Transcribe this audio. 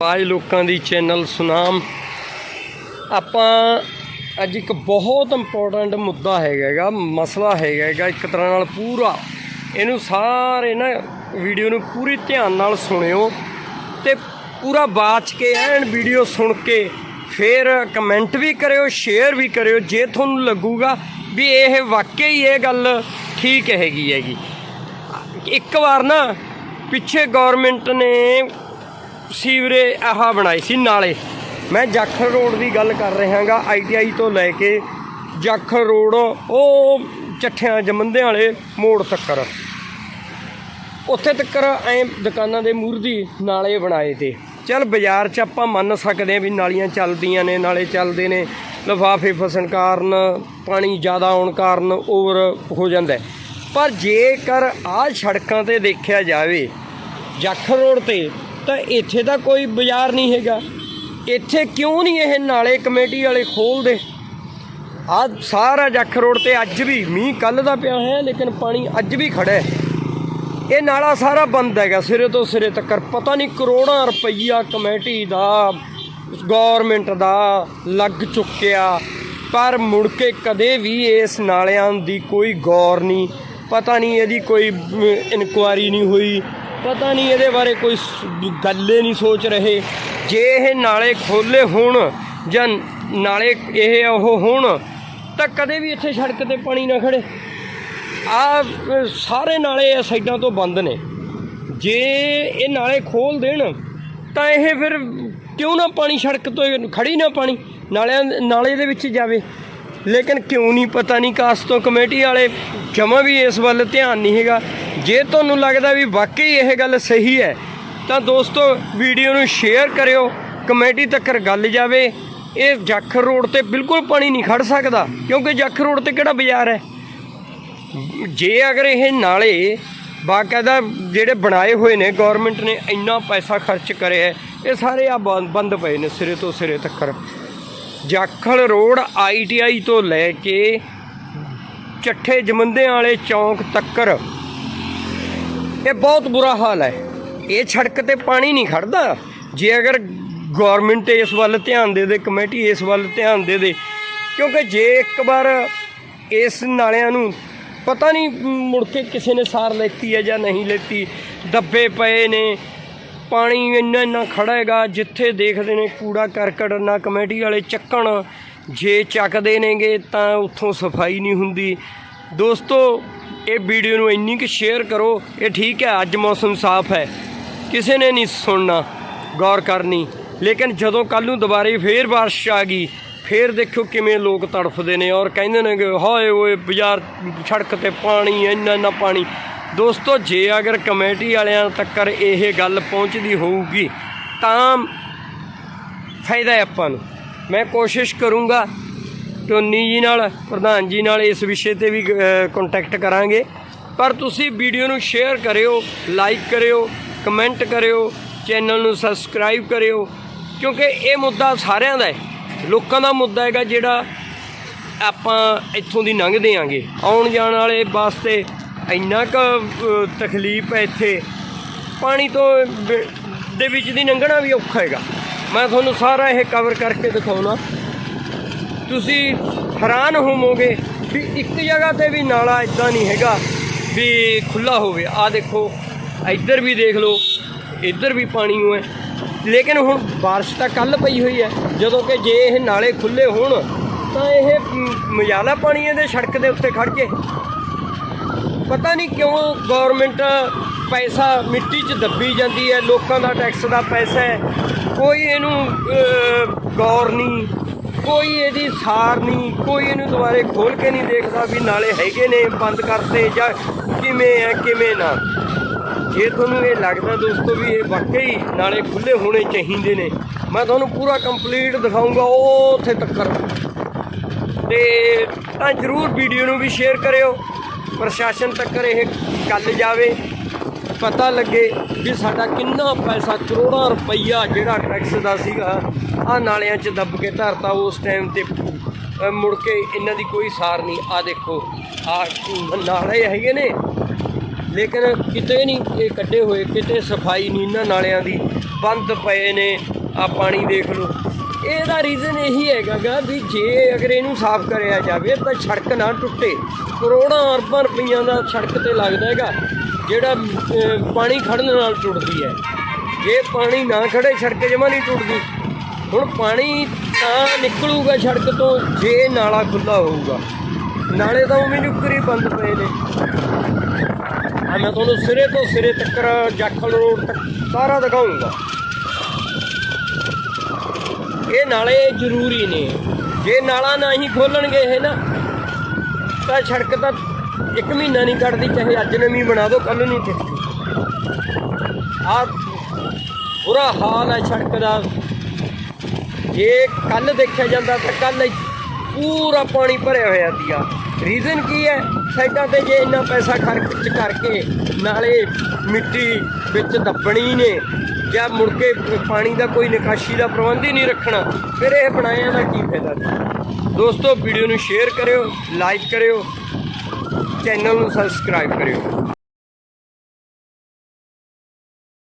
ਆਜ ਲੋਕਾਂ ਦੀ ਚੈਨਲ ਸੁਨਾਮ। ਆਪਾਂ ਅੱਜ ਇੱਕ ਬਹੁਤ ਇੰਪੋਰਟੈਂਟ ਮੁੱਦਾ ਹੈਗਾ ਹੈਗਾ, ਮਸਲਾ ਹੈਗਾ ਹੈਗਾ, ਇੱਕ ਤਰ੍ਹਾਂ ਨਾਲ ਪੂਰਾ। ਇਹਨੂੰ ਸਾਰੇ ਨਾ ਵੀਡੀਓ ਨੂੰ ਪੂਰੀ ਧਿਆਨ ਨਾਲ ਸੁਣਿਓ ਤੇ ਪੂਰਾ ਬਾਚ ਕੇ ਐਨ ਵੀਡੀਓ ਸੁਣ ਕੇ ਫਿਰ ਕਮੈਂਟ ਵੀ ਕਰਿਓ ਸ਼ੇਅਰ ਵੀ ਕਰਿਓ, ਜੇ ਤੁਹਾਨੂੰ ਲੱਗੂਗਾ ਵੀ ਇਹ ਵਾਕਈ ਇਹ ਗੱਲ ਠੀਕ ਹੈਗੀ ਹੈਗੀ। ਇੱਕ ਵਾਰ ਨਾ ਪਿੱਛੇ ਗਵਰਨਮੈਂਟ ਨੇ ਸੀਵਰੇ ਆਹ ਬਣਾਏ ਸੀ ਨਾਲੇ। ਮੈਂ ਜਾਖਲ ਰੋਡ ਦੀ ਗੱਲ ਕਰ ਰਿਹਾਗਾ ਆਈਟੀਆਈ ਤੋਂ ਲੈ ਕੇ ਜਾਖਲ ਰੋਡ, ਉਹ ਚੱਠਿਆਂ ਜਮੰਦਿਆਂ ਵਾਲੇ ਮੋੜ ਤੱਕਰ। ਉੱਥੇ ਤੱਕਰ ਐ ਦੁਕਾਨਾਂ ਦੇ ਮੂਰਦੀ ਨਾਲੇ ਬਣਾਏ ਤੇ। ਚੱਲ ਬਾਜ਼ਾਰ 'ਚ ਆਪਾਂ ਮੰਨ ਸਕਦੇ ਆ ਵੀ ਨਾਲੀਆਂ ਚੱਲਦੀਆਂ ਨੇ, ਨਾਲੇ ਚੱਲਦੇ ਨੇ। ਲਿਫਾਫੇ ਫਸਣ ਕਾਰਨ, ਪਾਣੀ ਜ਼ਿਆਦਾ ਆਉਣ ਕਾਰਨ ਓਵਰ ਹੋ ਜਾਂਦਾ ਪਰ ਜੇਕਰ ਆਹ ਸੜਕਾਂ ਤੇ ਦੇਖਿਆ ਜਾਵੇ, ਜਾਖਲ ਰੋਡ ਤੇ ਤਾਂ ਇੱਥੇ ਤਾਂ ਕੋਈ ਬਾਜ਼ਾਰ ਨਹੀਂ ਹੈਗਾ। ਇੱਥੇ ਕਿਉਂ ਨਹੀਂ ਇਹ ਨਾਲੇ ਕਮੇਟੀ ਵਾਲੇ ਖੋਲਦੇ? ਆ ਸਾਰਾ ਜੱਖ ਰੋਡ ਤੇ ਅੱਜ ਵੀ ਮੀਂਹ ਕੱਲ ਦਾ ਪਿਆ ਹੈ ਲੇਕਿਨ ਪਾਣੀ ਅੱਜ ਵੀ ਖੜਾ ਹੈ। ਇਹ ਨਾਲਾ ਸਾਰਾ ਬੰਦ ਹੈਗਾ, ਸਿਰੇ ਤੋਂ ਸਿਰੇ ਤੱਕ ਪਤਾ ਨਹੀਂ ਕਰੋੜਾਂ ਰੁਪਈਆ ਕਮੇਟੀ ਦਾ ਗਵਰਨਮੈਂਟ ਦਾ ਲੱਗ ਚੁੱਕਿਆ। ਪਰ ਮੁੜ ਕੇ ਕਦੇ ਵੀ ਇਸ ਨਾਲਿਆਂ ਦੀ ਕੋਈ ਗੌਰ ਨਹੀਂ। ਪਤਾ ਨਹੀਂ ਇਹਦੀ ਕੋਈ ਇਨਕੁਆਰੀ ਨਹੀਂ ਹੋਈ। ਪਤਾ ਨਹੀਂ ਇਹਦੇ ਬਾਰੇ ਕੋਈ ਸ- ਗੱਲੇ ਨਹੀਂ ਸੋਚ ਰਹੇ। ਜੇ ਇਹ ਨਾਲੇ ਖੋਲੇ ਹੋਣ ਜਾਂ ਨਾਲੇ ਇਹ ਉਹ ਹੋਣ, ਤਾਂ ਕਦੇ ਵੀ ਇੱਥੇ ਸੜਕ ਤੇ ਪਾਣੀ ਨਾ ਖੜੇ ਆ, ਸਾਰੇ ਨਾਲੇ ਆ ਸਾਈਡਾਂ ਤੋਂ ਬੰਦ ਨੇ। ਜੇ ਇਹ ਨਾਲੇ ਖੋਲ ਦੇਣ, ਤਾਂ ਇਹ ਫਿਰ ਕਿਉਂ ਨਾ ਪਾਣੀ ਸੜਕ ਤੋਂ ਖੜੀ ਨਾ ਪਾਣੀ, ਨਾਲਿਆਂ ਨਾਲੇ ਦੇ ਵਿੱਚ ਜਾਵੇ। ਲੇਕਿਨ ਕਿਉਂ ਨਹੀਂ, ਪਤਾ ਨਹੀਂ ਕਾਸ ਤੋਂ ਕਮੇਟੀ ਵਾਲੇ ਜਮਾ ਵੀ ਇਸ ਵੱਲ ਧਿਆਨ ਨਹੀਂ ਹੈਗਾ। ਜੇ ਤੁਹਾਨੂੰ ਲੱਗਦਾ ਵੀ ਵਾਕਈ ਇਹ ਗੱਲ ਸਹੀ ਹੈ, ਤਾਂ ਦੋਸਤੋ ਵੀਡੀਓ ਨੂੰ ਸ਼ੇਅਰ ਕਰਿਓ ਕਮੇਟੀ ਤੱਕ ਗੱਲ ਜਾਵੇ। ਇਹ ਜਾਖਰ ਰੋਡ ਤੇ ਬਿਲਕੁਲ ਪਾਣੀ ਨਹੀਂ ਖੜ ਸਕਦਾ, ਕਿਉਂਕਿ ਜਾਖਰ ਰੋਡ ਤੇ ਕਿਹੜਾ ਬਾਜ਼ਾਰ ਹੈ? ਜੇ ਅਗਰ ਇਹ ਨਾਲੇ ਬਾਕਾਇਦਾ ਜਿਹੜੇ ਬਣਾਏ ਹੋਏ ਨੇ ਗਵਰਨਮੈਂਟ ਨੇ ਇੰਨਾ ਪੈਸਾ ਖਰਚ ਕਰਿਆ ਇਹ ਸਾਰੇ ਆ ਬੰਦ ਪਏ ਨੇ ਸਿਰੇ ਤੋਂ ਸਿਰੇ ਤੱਕ ਜਾਖਲ ਰੋਡ ਆਈਟੀਆਈ ਤੋਂ ਲੈ ਕੇ ਚੱਠੇ ਜਮੰਦਿਆਂ ਵਾਲੇ ਚੌਂਕ ਤੱਕਰ ਇਹ ਬਹੁਤ ਬੁਰਾ ਹਾਲ ਹੈ। ਇਹ ਸੜਕ ਤੇ ਪਾਣੀ ਨਹੀਂ ਖੜਦਾ। ਜੇ ਅਗਰ ਗਵਰਨਮੈਂਟ ਇਸ ਵੱਲ ਧਿਆਨ ਦੇ ਦੇ, ਕਮੇਟੀ ਇਸ ਵੱਲ ਧਿਆਨ ਦੇ ਦੇ, ਕਿਉਂਕਿ ਜੇ ਇੱਕ ਵਾਰ ਇਸ ਨਾਲਿਆਂ ਨੂੰ ਪਤਾ ਨਹੀਂ ਮੁੜ ਕੇ ਕਿਸੇ ਨੇ ਸਾਰ ਲੈਤੀ ਹੈ ਜਾਂ ਨਹੀਂ ਲੈਤੀ, ਦੱਬੇ ਪਏ ਨੇ, ਪਾਣੀ ਇੰਨਾ ਇੰਨਾ ਖੜਾ ਹੈਗਾ, ਜਿੱਥੇ ਦੇਖਦੇ ਨੇ ਕੂੜਾ ਕਰਕਟ, ਨਾ ਕਮੇਟੀ ਵਾਲੇ ਚੱਕਣ, ਜੇ ਚੱਕਦੇ ਨੇਗੇ ਤਾਂ ਉੱਥੋਂ ਸਫ਼ਾਈ ਨਹੀਂ ਹੁੰਦੀ। ਦੋਸਤੋ ਇਹ ਵੀਡੀਓ ਨੂੰ ਇੰਨੀ ਕੁ ਸ਼ੇਅਰ ਕਰੋ, ਇਹ ਠੀਕ ਹੈ, ਅੱਜ ਮੌਸਮ ਸਾਫ਼ ਹੈ। ਕਿਸੇ ਨੇ ਨਹੀਂ ਸੁਣਨਾ, ਗੌਰ ਕਰਨੀ। ਲੇਕਿਨ ਜਦੋਂ ਕੱਲ ਨੂੰ ਦੁਬਾਰੇ ਫੇਰ ਬਾਰਿਸ਼ ਆ ਗਈ, ਫੇਰ ਦੇਖੋ ਕਿਵੇਂ ਲੋਕ ਤੜਫਦੇ ਨੇ ਔਰ ਕਹਿੰਦੇ ਨੇ ਕਿ, ਹਾਏ ਓਏ, ਬਾਜ਼ਾਰ ਸੜਕ ਤੇ ਪਾਣੀ, ਇੰਨਾ ਇੰਨਾ ਪਾਣੀ। ਦੋਸਤੋ, ਜੇ ਅਗਰ ਕਮੇਟੀ ਵਾਲਿਆਂ ਤੱਕ ਇਹ ਗੱਲ ਪਹੁੰਚਦੀ ਹੋਊਗੀ, ਤਾਂ ਫਾਇਦਾ ਹੈ ਆਪਾਂ ਨੂੰ। ਮੈਂ ਕੋਸ਼ਿਸ਼ ਕਰੂੰਗਾ ਟੋਨੀ ਜੀ ਨਾਲ, ਪ੍ਰਧਾਨ ਜੀ ਨਾਲ ਇਸ ਵਿਸ਼ੇ ਤੇ ਵੀ ਕੰਟੈਕਟ ਕਰਾਂਗੇ। ਪਰ ਤੁਸੀਂ ਵੀਡੀਓ ਨੂੰ ਸ਼ੇਅਰ ਕਰਿਓ ਲਾਈਕ ਕਰਿਓ ਕਮੈਂਟ ਕਰਿਓ ਚੈਨਲ ਨੂੰ ਸਬਸਕ੍ਰਾਈਬ ਕਰਿਓ, ਕਿਉਂਕਿ ਇਹ ਮੁੱਦਾ ਸਾਰਿਆਂ ਦਾ ਹੈ। ਲੋਕਾਂ ਦਾ ਮੁੱਦਾ ਹੈਗਾ ਜਿਹੜਾ ਆਪਾਂ ਇੱਥੋਂ ਦੀ ਲੰਘਦੇ ਆਂਗੇ ਆਉਣ ਜਾਣ ਵਾਲੇ ਵਾਸਤੇ ਇੰਨਾ ਕੁ ਤਕਲੀਫ ਹੈ ਇੱਥੇ। ਪਾਣੀ ਤੋਂ ਦੇ ਵਿੱਚ ਦੀ ਲੰਘਣਾ ਵੀ ਔਖਾ ਹੈਗਾ। ਮੈਂ ਤੁਹਾਨੂੰ ਸਾਰਾ ਇਹ ਕਵਰ ਕਰਕੇ ਦਿਖਾਉਣਾ। ਤੁਸੀਂ ਹੈਰਾਨ ਹੋਵੋਗੇ ਵੀ ਇੱਕ ਜਗ੍ਹਾ ਤੇ ਵੀ ਨਾਲਾ ਇਦਾਂ ਨਹੀਂ ਹੈਗਾ ਵੀ ਖੁੱਲਾ ਹੋਵੇ। ਆ ਦੇਖੋ, ਇੱਧਰ ਵੀ ਦੇਖ ਲਓ, ਇੱਧਰ ਵੀ ਪਾਣੀ ਹੋ ਲੇਕਿਨ ਹੁਣ ਬਾਰਿਸ਼ ਤਾਂ ਕੱਲ ਪਈ ਹੋਈ ਹੈ। ਜਦੋਂ ਕਿ ਜੇ ਇਹ ਨਾਲੇ ਖੁੱਲੇ ਹੋਣ, ਤਾਂ ਇਹ ਮ- ਮਜਾਲਾ ਪਾਣੀ ਇਹਦੇ ਸੜਕ ਦੇ ਉੱਤੇ ਖੜ ਕੇ। ਪਤਾ ਨਹੀਂ ਕਿਉਂ ਗਵਰਨਮੈਂਟ ਪੈਸਾ ਮਿੱਟੀ 'ਚ ਦੱਬੀ ਜਾਂਦੀ ਹੈ, ਲੋਕਾਂ ਦਾ ਟੈਕਸ ਦਾ ਪੈਸਾ ਹੈ। ਕੋਈ ਇਹਨੂੰ ਗੌਰ ਨਹੀਂ। ਕੋਈ ਇਹਦੀ ਸਾਰ ਨਹੀਂ, ਕੋਈ ਇਹਨੂੰ ਦੁਬਾਰੇ ਖੋਲ ਕੇ ਨਹੀਂ ਦੇਖਦਾ ਵੀ ਨਾਲੇ ਹੈਗੇ ਨੇ ਬੰਦ ਕਰਤੇ ਜਾਂ ਕਿਵੇਂ ਹੈ, ਕਿਵੇਂ ਨਾ। ਜੇ ਤੁਹਾਨੂੰ ਇਹ ਲੱਗਦਾ ਦੋਸਤੋ ਵੀ ਇਹ ਵਾਕਈ ਨਾਲੇ ਖੁੱਲੇ ਹੋਣੇ ਚਾਹੀਦੇ ਨੇ, ਮੈਂ ਤੁਹਾਨੂੰ ਪੂਰਾ ਕੰਪਲੀਟ ਦਿਖਾਊਂਗਾ ਉਹ ਉੱਥੇ ਤੱਕ ਤੇ ਤਾਂ ਜਰੂਰ ਵੀਡੀਓ ਨੂੰ ਵੀ ਸ਼ੇਅਰ ਕਰਿਓ, ਪ੍ਰਸ਼ਾਸਨ ਤੱਕ ਇਹ ਗੱਲ ਜਾਵੇ, ਪਤਾ ਲੱਗੇ ਵੀ ਸਾਡਾ ਕਿੰਨਾ ਪੈਸਾ ਕਰੋੜਾਂ ਰੁਪਈਆ ਜਿਹੜਾ ਟੈਕਸ ਦਾ ਸੀਗਾ। ਆ ਨਾਲਿਆਂ 'ਚ ਦੱਬ ਕੇ ਧਰਤਾ ਉਸ ਟਾਈਮ ਤੇ। ਮੁੜ ਕੇ ਇਹਨਾਂ ਦੀ ਕੋਈ ਸਾਰ ਨਹੀਂ। ਆ ਦੇਖੋ ਆ ਨਾਲੇ ਹੈਗੇ ਨੇ। ਲੇਕਿਨ ਕਿਤੇ ਨਹੀਂ ਇਹ ਕੱਢੇ ਹੋਏ, ਕਿਤੇ ਸਫ਼ਾਈ ਨਹੀਂ ਇਹਨਾਂ ਨਾਲਿਆਂ ਦੀ। ਬੰਦ ਪਏ ਨੇ। ਆ ਪਾਣੀ ਦੇਖ ਲਓ। ਇਹਦਾ ਰੀਜ਼ਨ ਇਹੀ ਹੈਗਾ ਗਾ ਵੀ ਜੇ ਅਗਰ ਇਹਨੂੰ ਸਾਫ਼ ਕਰਿਆ ਜਾਵੇ ਤਾਂ ਸੜਕ ਨਾ ਟੁੱਟੇ। ਕਰੋੜਾਂ ਅਰਬਾਂ ਰੁਪਈਆਂ ਦਾ ਸੜਕ ਤੇ ਲੱਗਦਾ ਹੈਗਾ, ਜਿਹੜਾ ਪਾਣੀ ਖੜਨ ਨਾਲ ਟੁੱਟਦੀ ਹੈ। ਜੇ ਪਾਣੀ ਨਾ ਖੜੇ ਸੜਕ ਜਮਾ ਨਹੀਂ ਟੁੱਟਦੀ। ਹੁਣ ਪਾਣੀ ਤਾਂ ਨਿਕਲੂਗਾ ਸੜਕ ਤੋਂ, ਜੇ ਨਾਲਾ ਖੁੱਲਾ ਹੋਊਗਾ। ਨਾਲੇ ਤਾਂ ਉਵੇਂ ਨੁਕਰੀ ਬੰਦ ਪਏ ਨੇ। ਆ ਮੈਂ ਤੁਹਾਨੂੰ ਸਿਰੇ ਤੋਂ ਸਿਰੇ ਤੱਕਰ ਜਾਖਲ ਰੋਡ ਤੱਕ ਸਾਰਾ ਦਿਖਾਉਂਗਾ ਇਹ ਨਾਲੇ ਜ਼ਰੂਰੀ ਨੇ। ਜੇ ਨਾਲਾ ਨਾ ਹੀ ਖੋਲਣਗੇ ਇਹ ਨਾ, ਤਾਂ ਸੜਕ ਤਾਂ ਇੱਕ ਮਹੀਨਾ ਨਹੀਂ ਕੱਢਦੀ, ਚਾਹੇ ਅੱਜ ਨਵੀਂ ਬਣਾ ਦਿਓ ਕੱਲ ਨੂੰ ਟੁੱਟ ਆ ਬੁਰਾ ਹਾਲ ਹੈ ਸੜਕ ਦਾ। ਜੇ ਕੱਲ ਦੇਖਿਆ ਜਾਂਦਾ ਤਾਂ ਕੱਲ ਪੂਰਾ ਪਾਣੀ ਭਰਿਆ ਹੋਇਆ ਸੀਗਾ ਰੀਜ਼ਨ ਕੀ ਹੈ? ਸਾਈਡਾਂ ਤੇ ਜੇ ਇੰਨਾ ਪੈਸਾ ਖਰਚ ਕਰਕੇ ਨਾਲੇ ਮਿੱਟੀ ਵਿੱਚ ਦੱਬਣੀ ਨੇ ਜਾਂ ਮੁੜ ਕੇ ਪਾਣੀ ਦਾ ਕੋਈ ਨਿਕਾਸ਼ੀ ਦਾ ਪ੍ਰਬੰਧ ਹੀ ਨਹੀਂ ਰੱਖਣਾ, ਫਿਰ ਇਹ ਬਣਾਇਆ ਦਾ ਕੀ ਫਾਇਦਾ ਸੀ ਦੋਸਤੋ ਵੀਡੀਓ ਨੂੰ ਸ਼ੇਅਰ ਕਰਿਓ ਲਾਈਕ ਕਰਿਓ ਚੈਨਲ ਨੂੰ ਸਬਸਕ੍ਰਾਈਬ ਕਰਿਓ।